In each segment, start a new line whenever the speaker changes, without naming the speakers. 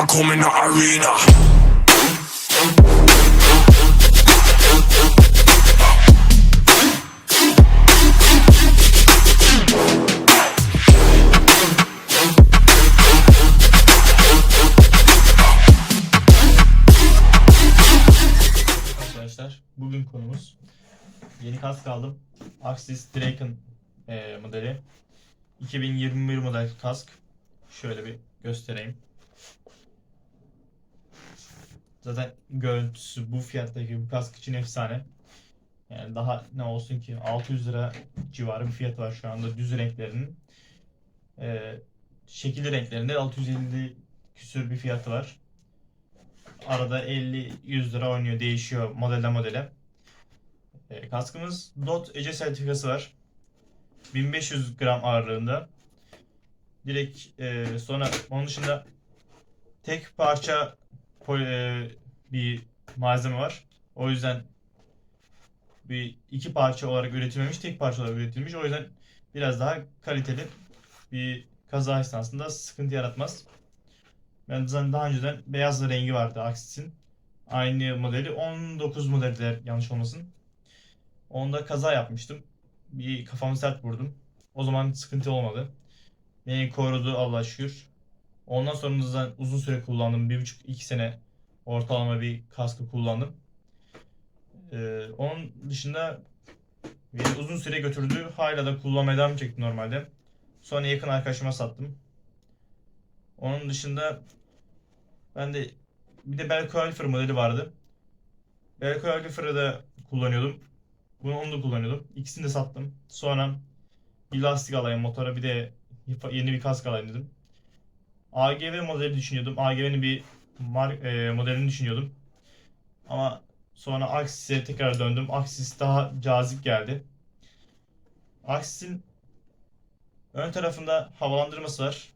I come in the arena.
Arkadaşlar bugün konumuz yeni kask aldım. Axis Draken eee, modeli. 2021 model kask. Şöyle bir göstereyim. Zaten görüntüsü bu fiyattaki bu kask için efsane. Yani daha ne olsun ki 600 lira civarı bir fiyat var şu anda düz renklerinin. Eee şekilli renklerinde 650 küsür bir fiyatı var. Arada 50-100 lira oynuyor değişiyor modelden modele. E, kaskımız DOT Ece sertifikası var. 1500 gram ağırlığında. Direkt e, sonra onun dışında tek parça bir malzeme var. O yüzden bir iki parça olarak üretilmemiş, tek parça olarak üretilmiş. O yüzden biraz daha kaliteli bir kaza esnasında sıkıntı yaratmaz. Ben zaten daha önceden beyaz rengi vardı Axis'in. Aynı modeli 19 modeller yanlış olmasın. Onda kaza yapmıştım. Bir kafamı sert vurdum. O zaman sıkıntı olmadı. Beni korudu Allah'a şükür. Ondan sonra zaten uzun süre kullandım. Bir buçuk iki sene ortalama bir kaskı kullandım. Ee, onun dışında beni uzun süre götürdü. Hala da kullanmaya devam çekti normalde. Sonra yakın arkadaşıma sattım. Onun dışında ben de bir de Bell Qualifier modeli vardı. Bell Qualifier'ı da kullanıyordum. Bunu onu da kullanıyordum. İkisini de sattım. Sonra bir lastik alayım motora bir de yeni bir kask alayım dedim. AGV modeli düşünüyordum. AGV'nin bir e, modelini düşünüyordum. Ama sonra Axis'e tekrar döndüm. Axis daha cazip geldi. Axis'in ön tarafında havalandırması var.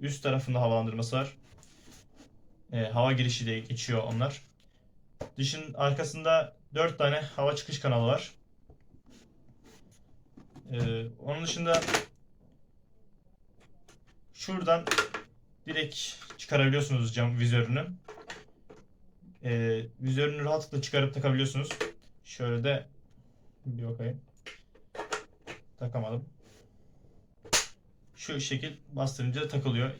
Üst tarafında havalandırması var. E, hava girişi de geçiyor onlar. Dışın arkasında 4 tane hava çıkış kanalı var. E, onun dışında şuradan direkt çıkarabiliyorsunuz cam vizörünü. E, vizörünü rahatlıkla çıkarıp takabiliyorsunuz. Şöyle de bir bakayım. Takamadım. Şu şekil bastırınca takılıyor.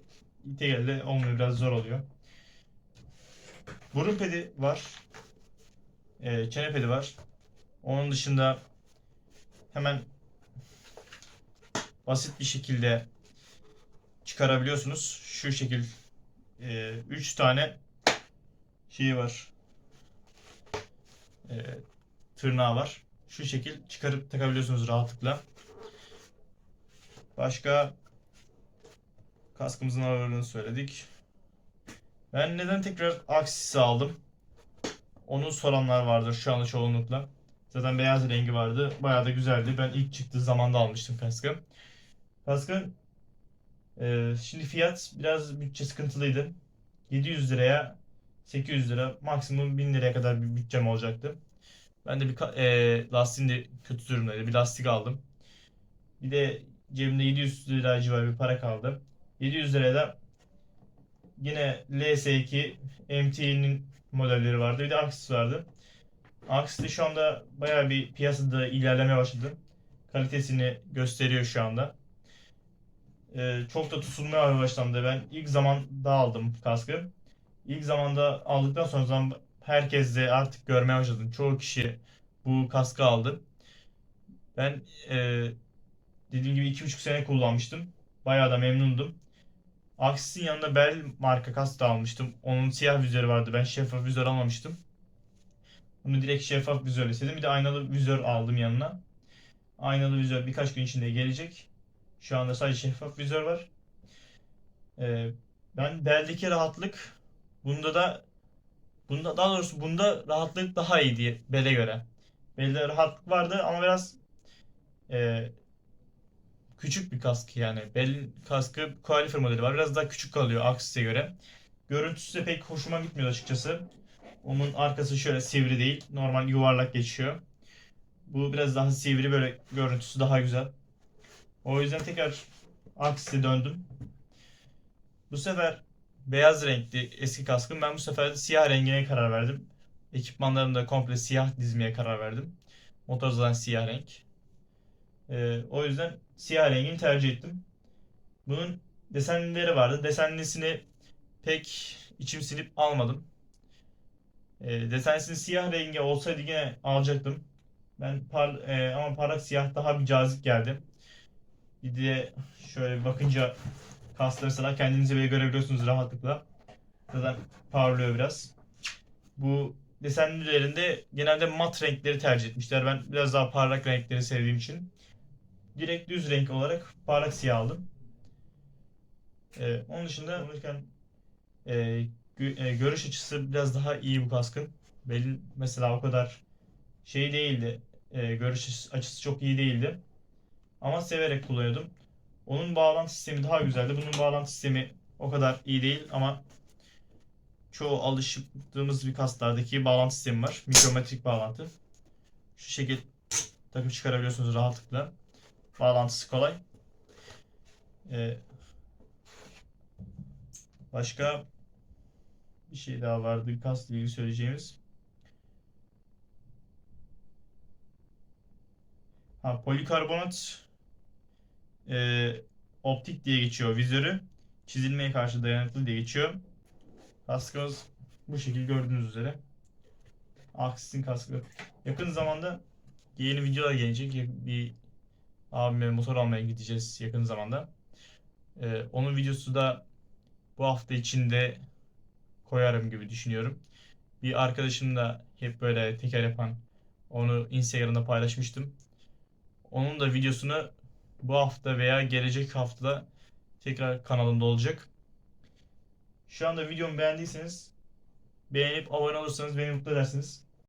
İtegelde olmuyor biraz zor oluyor. Burun pedi var. Ee, çene pedi var. Onun dışında hemen basit bir şekilde çıkarabiliyorsunuz. Şu şekil 3 tane şeyi var. Ee, tırnağı var. Şu şekil çıkarıp takabiliyorsunuz rahatlıkla. Başka kaskımızın ağırlığını söyledik. Ben neden tekrar Axis'i aldım? Onu soranlar vardır şu anda çoğunlukla. Zaten beyaz rengi vardı. Bayağı da güzeldi. Ben ilk çıktığı zamanda almıştım kaskı. Kaskın e, şimdi fiyat biraz bütçe sıkıntılıydı. 700 liraya 800 lira maksimum 1000 liraya kadar bir bütçem olacaktı. Ben de bir e, lastiğin de kötü durumdaydı. Bir lastik aldım. Bir de cebimde 700 lira civarı bir para kaldı. 700 liraya da yine LS2 MT'nin modelleri vardı. Bir de Axis vardı. Axis de şu anda bayağı bir piyasada ilerlemeye başladı. Kalitesini gösteriyor şu anda. Ee, çok da tutulmaya başlandı. Ben ilk zaman da aldım kaskı. İlk zamanda aldıktan sonra zaman herkes de artık görmeye başladım. Çoğu kişi bu kaskı aldı. Ben e, dediğim gibi iki buçuk sene kullanmıştım. Bayağı da memnundum. Axis'in yanında Bell marka kask da almıştım. Onun siyah vizörü vardı. Ben şeffaf vizör almamıştım. Bunu direkt şeffaf vizörle istedim. Bir de aynalı vizör aldım yanına. Aynalı vizör birkaç gün içinde gelecek. Şu anda sadece şeffaf vizör var. Ee, ben Bell'deki rahatlık bunda da bunda daha doğrusu bunda rahatlık daha iyi diye Bell'e göre. Bell'de rahatlık vardı ama biraz e, küçük bir kask yani. Bell'in kaskı Qualifier modeli var. Biraz daha küçük kalıyor Axis'e göre. Görüntüsü de pek hoşuma gitmiyor açıkçası. Onun arkası şöyle sivri değil. Normal yuvarlak geçiyor. Bu biraz daha sivri böyle görüntüsü daha güzel. O yüzden tekrar Axis'e döndüm. Bu sefer beyaz renkli eski kaskım. Ben bu sefer siyah rengine karar verdim. Ekipmanlarımı da komple siyah dizmeye karar verdim. Motor zaten siyah renk. Ee, o yüzden siyah rengini tercih ettim. Bunun desenlileri vardı. Desenlisini pek içim sinip almadım. Ee, desenlisinin siyah rengi olsaydı yine alacaktım. Ben par e, ama parlak siyah daha bir cazip geldi. Bir de şöyle bakınca kasları mesela kendinize bile görebiliyorsunuz rahatlıkla. Zaten parlıyor biraz. Bu desenlilerinde genelde mat renkleri tercih etmişler. Ben biraz daha parlak renkleri sevdiğim için direkt düz renk olarak parlak siyah aldım. Ee, onun dışında konuşurken e, e, görüş açısı biraz daha iyi bu kaskın. Benim mesela o kadar şey değildi. E, görüş açısı çok iyi değildi. Ama severek kullanıyordum. Onun bağlantı sistemi daha güzeldi. Bunun bağlantı sistemi o kadar iyi değil ama çoğu alıştığımız bir kaslardaki bağlantı sistemi var. Mikrometrik bağlantı. Şu şekil takıp çıkarabiliyorsunuz rahatlıkla. Bağlantısı kolay. Ee, başka bir şey daha vardı kasla ilgili söyleyeceğimiz. Ha, polikarbonat e, optik diye geçiyor vizörü. Çizilmeye karşı dayanıklı diye geçiyor. Kaskımız bu şekilde gördüğünüz üzere. Aksis'in kaskı. Yakın zamanda yeni videolar gelecek. Bir abime motor almaya gideceğiz yakın zamanda. Ee, onun videosu da bu hafta içinde koyarım gibi düşünüyorum. Bir arkadaşım da hep böyle teker yapan onu Instagram'da paylaşmıştım. Onun da videosunu bu hafta veya gelecek haftada tekrar kanalımda olacak. Şu anda videomu beğendiyseniz beğenip abone olursanız beni mutlu edersiniz.